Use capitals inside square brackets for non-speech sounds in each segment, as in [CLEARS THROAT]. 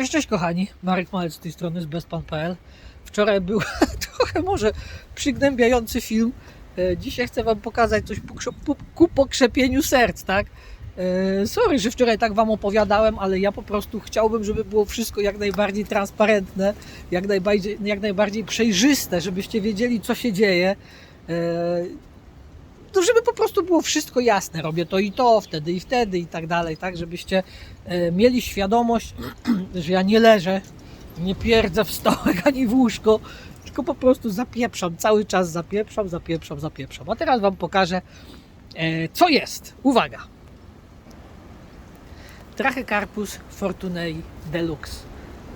Cześć, cześć kochani, Marek Malec z tej strony z bezpan.pl Wczoraj był [LAUGHS] trochę może przygnębiający film. E, Dzisiaj chcę Wam pokazać coś ku pokrzepieniu serc, tak? E, Sorry, że wczoraj tak Wam opowiadałem, ale ja po prostu chciałbym, żeby było wszystko jak najbardziej transparentne, jak najbardziej, jak najbardziej przejrzyste, żebyście wiedzieli, co się dzieje. To żeby po prostu było wszystko jasne, robię to i to, wtedy i wtedy i tak dalej, tak, żebyście e, mieli świadomość, [CLEARS THROAT] że ja nie leżę, nie pierdzę w stołek [LAUGHS] ani w łóżko, tylko po prostu zapieprzam, cały czas zapieprzam, zapieprzam, zapieprzam. A teraz Wam pokażę, e, co jest. Uwaga! Trachycarpus fortunei deluxe.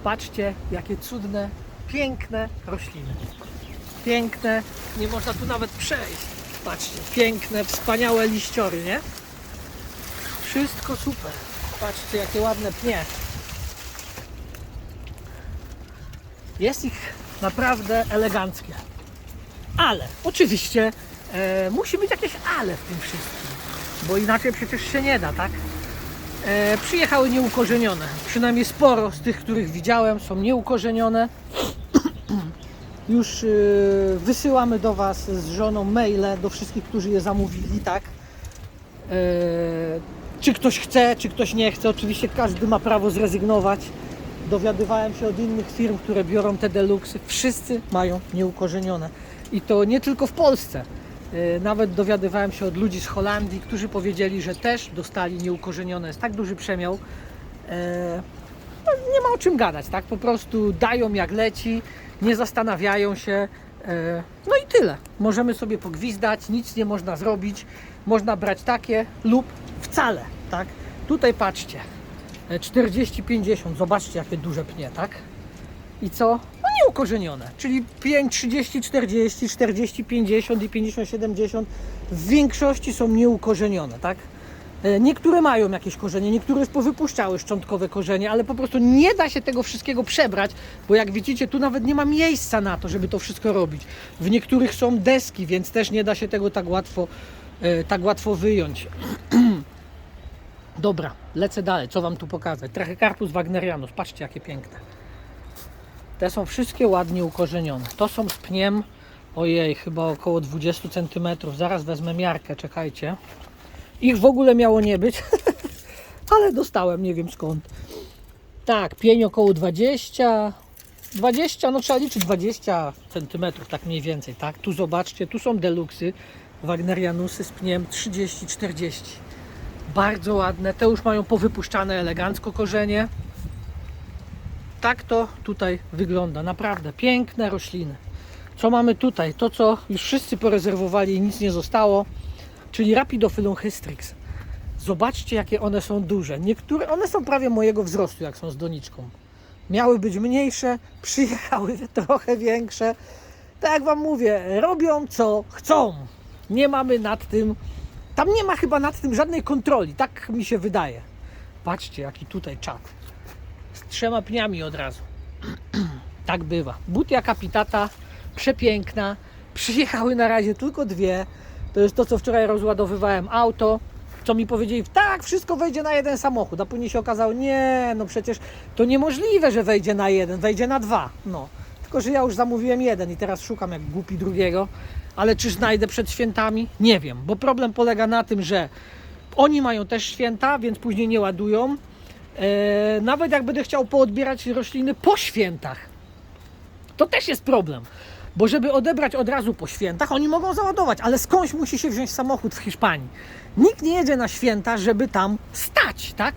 Patrzcie, jakie cudne, piękne rośliny. Piękne, nie można tu nawet przejść. Patrzcie, piękne, wspaniałe liściory, nie? Wszystko super. Patrzcie, jakie ładne pnie. Jest ich naprawdę eleganckie. Ale, oczywiście, e, musi być jakieś ale w tym wszystkim, bo inaczej przecież się nie da, tak? E, przyjechały nieukorzenione. Przynajmniej sporo z tych, których widziałem, są nieukorzenione. Już y, wysyłamy do Was z żoną maile do wszystkich, którzy je zamówili, tak? E, czy ktoś chce, czy ktoś nie chce. Oczywiście każdy ma prawo zrezygnować. Dowiadywałem się od innych firm, które biorą te deluksy. Wszyscy mają nieukorzenione. I to nie tylko w Polsce. E, Nawet dowiadywałem się od ludzi z Holandii, którzy powiedzieli, że też dostali nieukorzenione. Jest tak duży przemiał. E, no, nie ma o czym gadać, tak? Po prostu dają jak leci, nie zastanawiają się. e, No i tyle. Możemy sobie pogwizdać, nic nie można zrobić. Można brać takie lub wcale, tak? Tutaj patrzcie. e, 40-50, zobaczcie jakie duże pnie, tak? I co? No nieukorzenione, czyli 5, 30, 40, 40, 50 i 50, 70 w większości są nieukorzenione, tak? E, Niektóre mają jakieś korzenie, niektóre już powypuszczały szczątkowe korzenie, ale po prostu nie da się tego wszystkiego przebrać, bo jak widzicie, tu nawet nie ma miejsca na to, żeby to wszystko robić. W niektórych są deski, więc też nie da się tego tak łatwo, e, tak łatwo wyjąć. [CLEARS THROAT] Dobra, lecę dalej. Co Wam tu pokazać? Trachycarpus wagnerianus. Patrzcie, jakie piękne. Te są wszystkie ładnie ukorzenione. To są z pniem, ojej, chyba około 20 cm. Zaraz wezmę miarkę, czekajcie. Ich w ogóle miało nie być, [LAUGHS] ale dostałem, nie wiem skąd. Tak, pień około 20, 20, no trzeba liczyć 20 cm, tak mniej więcej, tak? Tu zobaczcie, tu są deluksy, Wagnerianusy z pniem 30-40. Bardzo ładne, te już mają powypuszczane elegancko korzenie. Tak to tutaj wygląda, naprawdę piękne rośliny. Co mamy tutaj? To, co już wszyscy porezerwowali i nic nie zostało, czyli Rapidophyllum hystrix. Zobaczcie, jakie one są duże. Niektóre, one są prawie mojego wzrostu, jak są z doniczką. Miały być mniejsze, [LAUGHS] przyjechały trochę większe. Tak jak Wam mówię, robią co chcą. Nie mamy nad tym, tam nie ma chyba nad tym żadnej kontroli, tak mi się wydaje. Patrzcie, jaki tutaj czat. Z trzema pniami od razu. [CLEARS THROAT] tak bywa. Butia kapitata, przepiękna. Przyjechały na razie tylko dwie. To jest to, co wczoraj rozładowywałem auto. Co mi powiedzieli, tak, wszystko wejdzie na jeden samochód, a później się okazało, nie, no przecież to niemożliwe, że wejdzie na jeden, wejdzie na dwa. No, tylko że ja już zamówiłem jeden i teraz szukam jak głupi drugiego, ale czy znajdę przed świętami? Nie wiem, bo problem polega na tym, że oni mają też święta, więc później nie ładują. E, nawet jak będę chciał poodbierać rośliny po świętach, to też jest problem. Bo żeby odebrać od razu po świętach, oni mogą załadować, ale skądś musi się wziąć samochód w Hiszpanii. Nikt nie jedzie na święta, żeby tam stać, tak?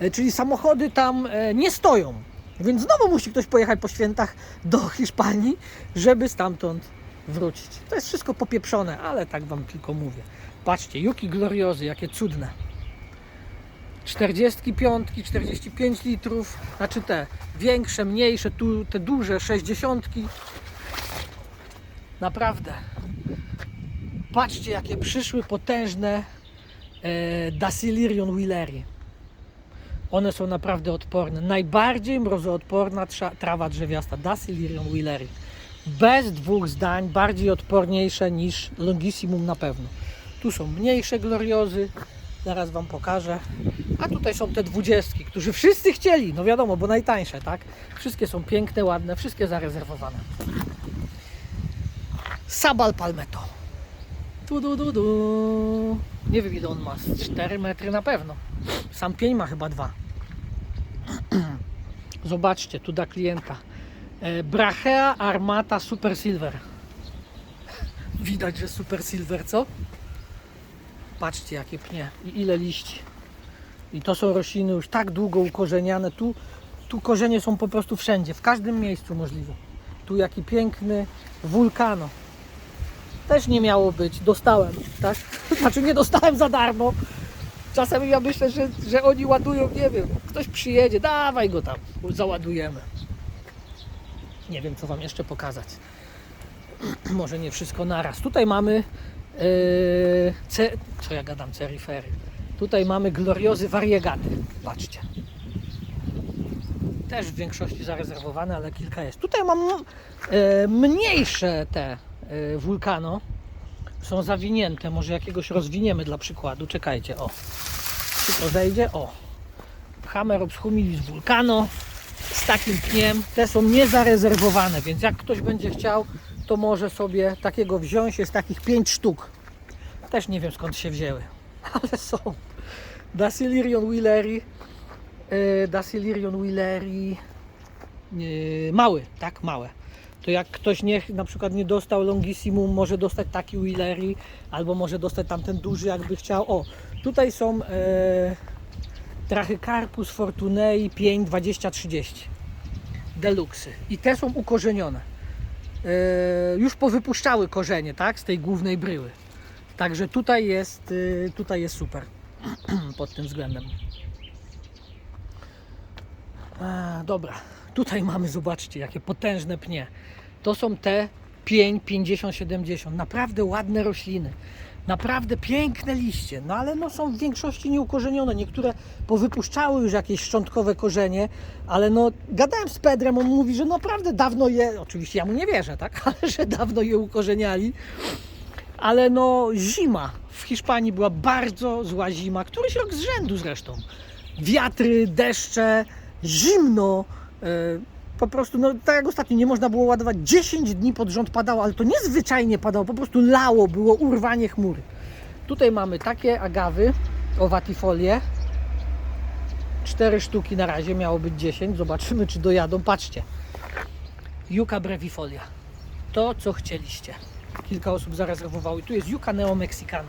E, Czyli samochody tam e, nie stoją. Więc znowu musi ktoś pojechać po świętach do Hiszpanii, żeby stamtąd wrócić. To jest wszystko popieprzone, ale tak wam tylko mówię. Patrzcie, Juki Gloriozy, jakie cudne. 45, 45 litrów, znaczy te większe, mniejsze, tu te duże 60. Naprawdę. Patrzcie, jakie przyszły potężne e, Dacylirion Willeri. One są naprawdę odporne. Najbardziej mrozoodporna trawa drzewiasta Dacylirion Willeri. Bez dwóch zdań, bardziej odporniejsze niż Longissimum na pewno. Tu są mniejsze gloriozy, Zaraz Wam pokażę. A tutaj są te dwudziestki, którzy wszyscy chcieli. No wiadomo, bo najtańsze, tak? Wszystkie są piękne, ładne, wszystkie zarezerwowane. Sabal Palmetto. Tu, du, du, du. Nie wiem ile on ma. Z 4 metry na pewno. Sam pień ma chyba dwa. [CLEARS THROAT] Zobaczcie, tu dla klienta. E, Brachea Armata Super Silver. [LAUGHS] Widać, że Super Silver, co? Patrzcie, jakie pnie i ile liści. I to są rośliny już tak długo ukorzeniane. Tu, tu korzenie są po prostu wszędzie, w każdym miejscu możliwe. Tu jaki piękny wulkano. Też nie miało być, dostałem, tak? [LAUGHS] Znaczy nie dostałem za darmo. Czasem ja myślę, że, że oni ładują, nie wiem, ktoś przyjedzie, dawaj go tam, załadujemy. Nie wiem, co Wam jeszcze pokazać. [CLEARS THROAT] Może nie wszystko naraz. Tutaj mamy yy, ce, co ja gadam, cerifery. Tutaj mamy gloriozy variegaty. Patrzcie. Też w większości zarezerwowane, ale kilka jest. Tutaj mam e, mniejsze te wulkano. Są zawinięte. Może jakiegoś rozwiniemy dla przykładu. Czekajcie, o. Czy to zejdzie? O. Hamerops humilis vulcano z takim pniem. Te są niezarezerwowane, więc jak ktoś będzie chciał, to może sobie takiego wziąć. Jest takich 5 sztuk. Też nie wiem skąd się wzięły, [LAUGHS] ale są. Dacylirion Wheeleri. Yy, Dacylirion Wheeleri. Yy, mały, tak, małe. To jak ktoś nie, na przykład nie dostał Longissimum, może dostać taki Wheeleri, albo może dostać tamten duży, jakby chciał. O, tutaj są e, Trachycarpus Fortunei 5 2030 Deluxy. I te są ukorzenione. E, już powypuszczały korzenie, tak, z tej głównej bryły. Także tutaj jest, y, tutaj jest super [CLEARS THROAT] pod tym względem. A, dobra, tutaj mamy, zobaczcie, jakie potężne pnie. To są te pień 50-70. Naprawdę ładne rośliny. Naprawdę piękne liście, no ale no są w większości nieukorzenione. Niektóre powypuszczały już jakieś szczątkowe korzenie, ale no gadałem z Pedrem, on mówi, że naprawdę dawno je, oczywiście ja mu nie wierzę, tak, [LAUGHS] ale że dawno je ukorzeniali ale no zima w Hiszpanii była bardzo zła zima, któryś rok z rzędu zresztą. Wiatry, deszcze, zimno, po prostu, no tak jak ostatnio, nie można było ładować, 10 dni pod rząd padało, ale to niezwyczajnie padało, po prostu lało, było urwanie chmury. Tutaj mamy takie agawy, owatifolie, cztery sztuki na razie, miało być 10, zobaczymy czy dojadą, patrzcie. Yucca brevifolia, to co chcieliście kilka osób zarezerwowało. I tu jest Yucca Neo Mexicana.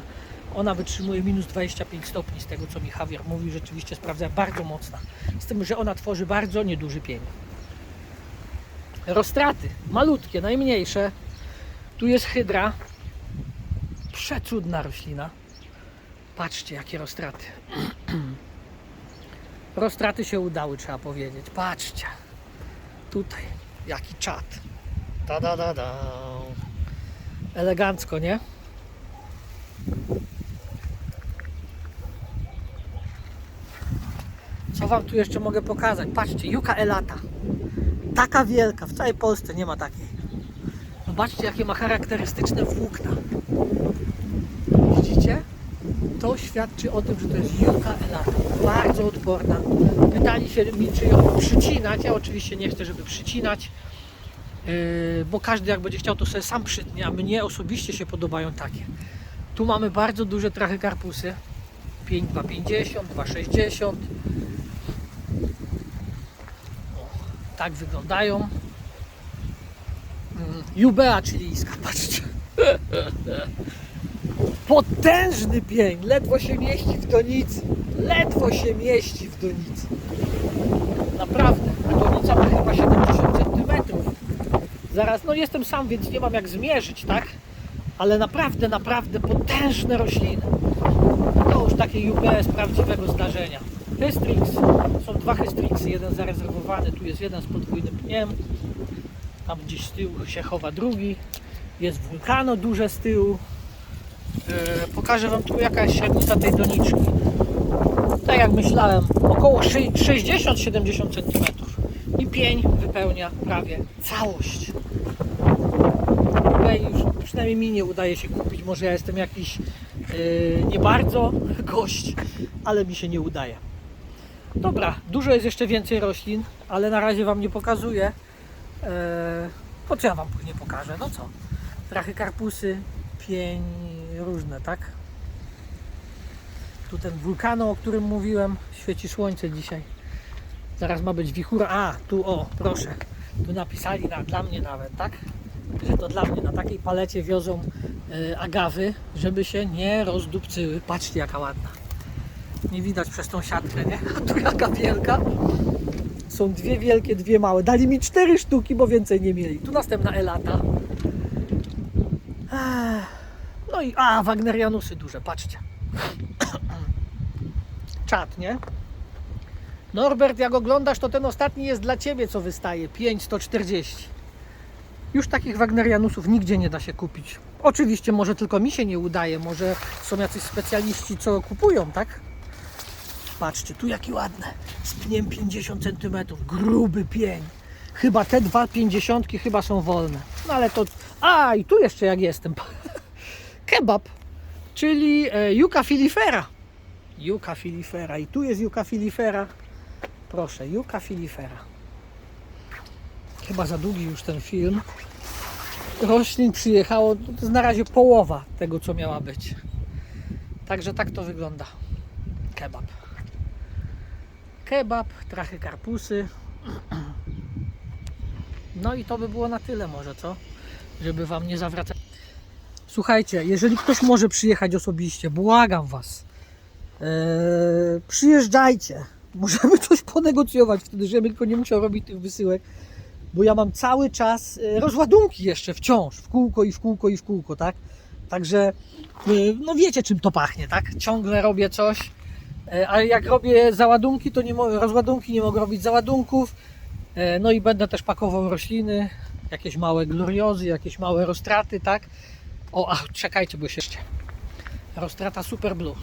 Ona wytrzymuje minus 25 stopni z tego co mi Javier mówi, rzeczywiście sprawdza bardzo mocna. Z tym, że ona tworzy bardzo nieduży pień. Rostraty, malutkie, najmniejsze. Tu jest hydra. Przecudna roślina. Patrzcie jakie rostraty. Rostraty [CLEARS THROAT] się udały, trzeba powiedzieć. Patrzcie. Tutaj jaki czat. Da da da da. Elegancko, nie? Co Wam tu jeszcze mogę pokazać? Patrzcie, Juka Elata. Taka wielka, w całej Polsce nie ma takiej. Zobaczcie, jakie ma charakterystyczne włókna. Widzicie? To świadczy o tym, że to jest Juka Elata. Bardzo odporna. Pytali się mi, czy ją przycinać. Ja oczywiście nie chcę, żeby przycinać. Yy, bo każdy jak będzie chciał to sobie sam przytnie, a mnie osobiście się podobają takie. Tu mamy bardzo duże trachykarpusy. 5, 2,50, 2,60. O, Tak wyglądają. Mm, Jubea chilijska, patrzcie. [LAUGHS] Potężny pień, ledwo się mieści w donicy. Ledwo się mieści w donicy. Naprawdę, donica ma chyba 70 centymetrów. Zaraz, no jestem sam, więc nie mam jak zmierzyć, tak? Ale naprawdę, naprawdę potężne rośliny. To już takie UPS prawdziwego zdarzenia. Hystrix, są dwa Hystrixy, jeden zarezerwowany, tu jest jeden z podwójnym pniem. Tam gdzieś z tyłu się chowa drugi. Jest wulkano duże z tyłu. E, pokażę Wam tu jaka jest średnica tej doniczki. Tak jak myślałem, około 60-70 cm. I pień wypełnia prawie całość. Tutaj już przynajmniej mi nie udaje się kupić. Może ja jestem jakiś Yy, nie bardzo gość, ale mi się nie udaje. Dobra, dużo jest jeszcze więcej roślin, ale na razie Wam nie pokazuję. Eee, po co ja Wam później pokażę? No co? Trachy karpusy, pień, różne, tak? Tu ten wulkano, o którym mówiłem, świeci słońce dzisiaj. Zaraz ma być wichura. A, tu o, proszę. Tu napisali na, dla mnie nawet, tak? Że to dla mnie na takiej palecie wiozą e, agawy, żeby się nie rozdupcyły. Patrzcie jaka ładna. Nie widać przez tą siatkę, nie? A [LAUGHS] tu jaka wielka. Są dwie wielkie, dwie małe. Dali mi cztery sztuki, bo więcej nie mieli. Tu następna elata. No i a, Wagnerianusy duże, patrzcie. [COUGHS] Czat, nie? Norbert, jak oglądasz, to ten ostatni jest dla Ciebie, co wystaje. 5,140. Już takich Wagnerianusów nigdzie nie da się kupić. Oczywiście, może tylko mi się nie udaje, może są jacyś specjaliści, co kupują, tak? Patrzcie, tu jaki ładne. Z pniem 50 cm. Gruby pień. Chyba te dwa pięćdziesiątki chyba są wolne. No ale to... A, i tu jeszcze jak jestem. [LAUGHS] Kebab, czyli e, filifera. Yucca filifera. I tu jest Yucca filifera. Proszę, Yucca filifera. Chyba za długi już ten film. Roślin przyjechało, to jest na razie połowa tego, co miała być. Także tak to wygląda. Kebab. Kebab, trachy karpusy. No i to by było na tyle może, co? Żeby Wam nie zawracać. Słuchajcie, jeżeli ktoś może przyjechać osobiście, błagam Was, Eee, przyjeżdżajcie. Możemy coś ponegocjować wtedy, żebym tylko nie musiał robić tych wysyłek, bo ja mam cały czas e, rozładunki jeszcze wciąż, w kółko i w kółko i w kółko, tak? Także, e, no wiecie czym to pachnie, tak? Ciągle robię coś, e, ale jak robię załadunki, to nie rozładunki nie mogę robić załadunków, E, no i będę też pakował rośliny, jakieś małe gloriozy, jakieś małe roztraty, tak? O, a czekajcie, bo się jeszcze. Roztrata Super Blue. [LAUGHS]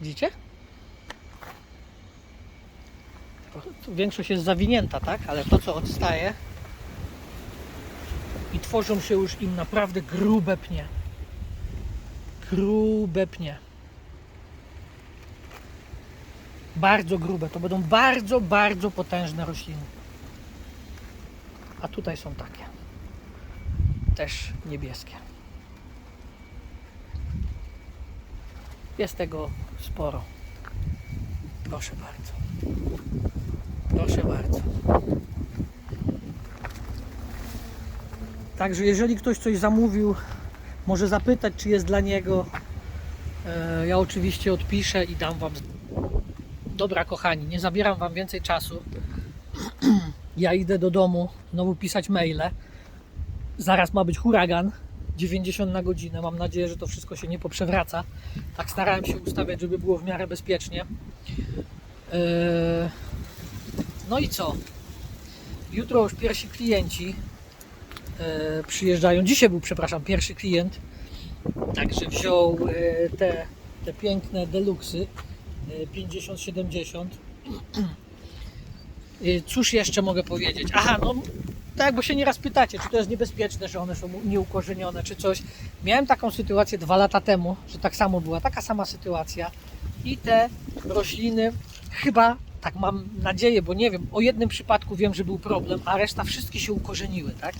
Widzicie? Tu Większość jest zawinięta, tak? Ale to co odstaje i tworzą się już im naprawdę grube pnie. Grube pnie. Bardzo grube. To będą bardzo, bardzo potężne rośliny. A tutaj są takie. Też niebieskie. Jest tego sporo. Proszę bardzo. Proszę bardzo. Także jeżeli ktoś coś zamówił, może zapytać, czy jest dla niego. E, Ja oczywiście odpiszę i dam Wam. Dobra, kochani, nie zabieram Wam więcej czasu. [CLEARS THROAT] Ja idę do domu znowu pisać maile. Zaraz ma być huragan 90 na godzinę. Mam nadzieję, że to wszystko się nie poprzewraca. Tak starałem się ustawiać, żeby było w miarę bezpiecznie. Eee, No i co? Jutro już pierwsi klienci eee, przyjeżdżają. Dzisiaj był, przepraszam, pierwszy klient. Także wziął e, te, te piękne deluksy e, 50-70. E, Cóż jeszcze mogę powiedzieć? Aha, no tak, bo się nieraz pytacie, czy to jest niebezpieczne, że one są nieukorzenione, czy coś. Miałem taką sytuację dwa lata temu, że tak samo była, taka sama sytuacja i te rośliny chyba, tak mam nadzieję, bo nie wiem, o jednym przypadku wiem, że był problem, a reszta wszystkie się ukorzeniły, tak?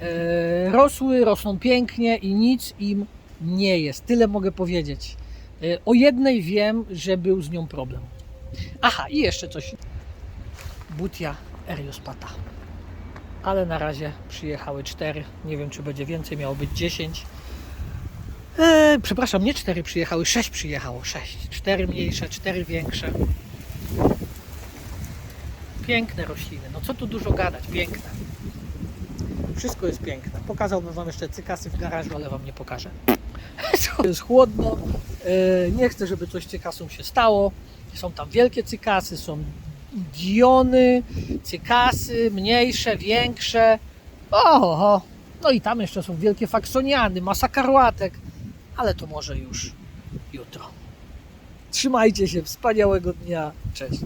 E, rosły, rosną pięknie i nic im nie jest. Tyle mogę powiedzieć. E, o jednej wiem, że był z nią problem. Aha, i jeszcze coś. Butia Eriospata. Ale na razie przyjechały cztery. Nie wiem, czy będzie więcej, miało być 10. E, przepraszam, nie cztery przyjechały, sześć przyjechało. Sześć. Cztery mniejsze, cztery większe. Piękne rośliny. No co tu dużo gadać, piękne. Wszystko jest piękne. Pokazałbym Wam jeszcze cykasy w garażu, ale Wam nie pokażę. [LAUGHS] Jest chłodno. E, Nie chcę, żeby coś cykasom się stało. Są tam wielkie cykasy, są diony, cykasy, mniejsze, większe. Oho, no i tam jeszcze są wielkie faksoniany, masa karłatek, ale to może już jutro. Trzymajcie się, wspaniałego dnia, cześć.